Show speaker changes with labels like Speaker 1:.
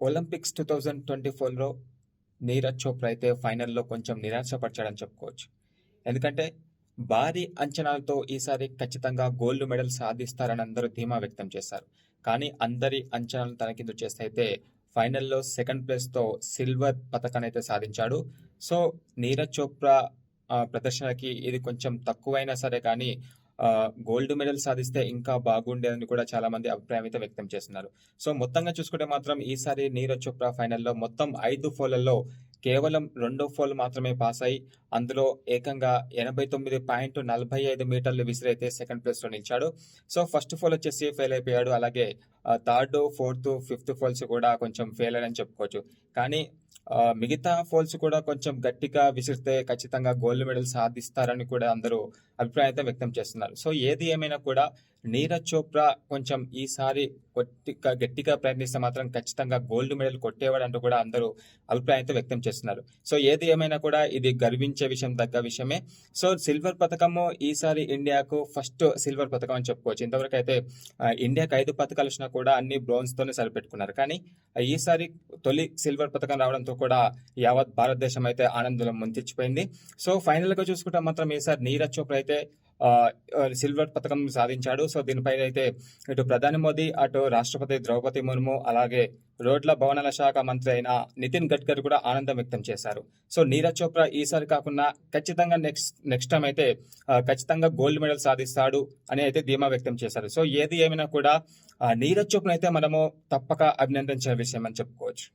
Speaker 1: Olympics too thousand twenty ఫోర్లో నీరజ్ చోప్రా అయితే ఫైనల్లో కొంచెం నిరాశపరచాడని చెప్పుకోవచ్చు. ఎందుకంటే భారీ అంచనాలతో ఈసారి ఖచ్చితంగా గోల్డ్ మెడల్ సాధిస్తారని అందరూ ధీమా వ్యక్తం చేశారు. కానీ అందరి అంచనాలు తనకిందు చేస్తే అయితే ఫైనల్లో సెకండ్ ప్లేస్తో సిల్వర్ పథకాన్ని అయితే సాధించాడు. సో నీరజ్ చోప్రా ప్రదర్శనకి ఇది కొంచెం తక్కువైనా సరే కానీ గోల్డ్ మెడల్ సాధిస్తే ఇంకా బాగుండేదని కూడా చాలా మంది అభిప్రాయం అయితే వ్యక్తం చేస్తున్నారు. సో మొత్తంగా చూసుకుంటే మాత్రం ఈసారి నీరజ్ చోప్రా ఫైనల్లో మొత్తం ఐదు ఫోన్లలో కేవలం రెండో ఫోల్ మాత్రమే పాస్ అయి అందులో ఏకంగా ఎనభై తొమ్మిది పాయింట్ నలభై ఐదు మీటర్లు విసిరైతే సెకండ్ ప్లేస్లో నిలిచాడు. సో ఫస్ట్ ఫోల్ వచ్చేసి ఫెయిల్ అయిపోయాడు. అలాగే థర్డ్ ఫోర్త్ ఫిఫ్త్ ఫోల్స్ కూడా కొంచెం ఫెయిల్ అని చెప్పుకోవచ్చు. కానీ మిగతా ఫోల్స్ కూడా కొంచెం గట్టిగా విసిరితే ఖచ్చితంగా గోల్డ్ మెడల్ సాధిస్తారని కూడా అందరూ అభిప్రాయం అయితే వ్యక్తం చేస్తున్నారు. సో ఏది ఏమైనా కూడా నీరజ్ చోప్రా కొంచెం ఈసారి కొట్టిగా గట్టిగా ప్రయత్నిస్తే మాత్రం ఖచ్చితంగా గోల్డ్ మెడల్ కొట్టేవాడు అంటూ కూడా అందరూ అభిప్రాయం అయితే వ్యక్తం చేస్తున్నారు. సో ఏది ఏమైనా కూడా ఇది గర్వించే విషయం తగ్గ విషయమే. సో సిల్వర్ పథకము ఈసారి ఇండియాకు ఫస్ట్ సిల్వర్ పథకం అని చెప్పుకోవచ్చు. ఇంతవరకు అయితే ఇండియాకు ఇండియాకి ఐదు పథకాలు వచ్చినా కూడా అన్ని బ్రోన్స్ తోనే సరిపెట్టుకున్నారు కానీ ఈసారి తొలి సిల్వర్ పథకం రావడంతో కూడా యావత్ భారతదేశం అయితే ఆనందంలో ముంచెచ్చిపోయింది సో ఫైనల్గా చూసుకుంటే మాత్రం ఈసారి నీరజ్ చోప్రా అయితే సిల్వర్ పథకం సాధించాడు. సో దీనిపైన అయితే ఇటు ప్రధాని మోదీ అటు రాష్ట్రపతి ద్రౌపది ముర్ము అలాగే రోడ్ల భవనాల శాఖ మంత్రి అయిన నితిన్ గడ్కరీ కూడా ఆనందం వ్యక్తం చేశారు. సో నీరజ్ చోప్రా ఈసారి కాకుండా ఖచ్చితంగా నెక్స్ట్ నెక్స్ట్ టైం అయితే ఖచ్చితంగా గోల్డ్ మెడల్ సాధిస్తాడు అని అయితే ధీమా వ్యక్తం చేశారు. సో ఏది ఏమైనా కూడా నీరజ్ చోప్రా అయితే మనము తప్పక అభినందించే విషయం అని చెప్పుకోవచ్చు.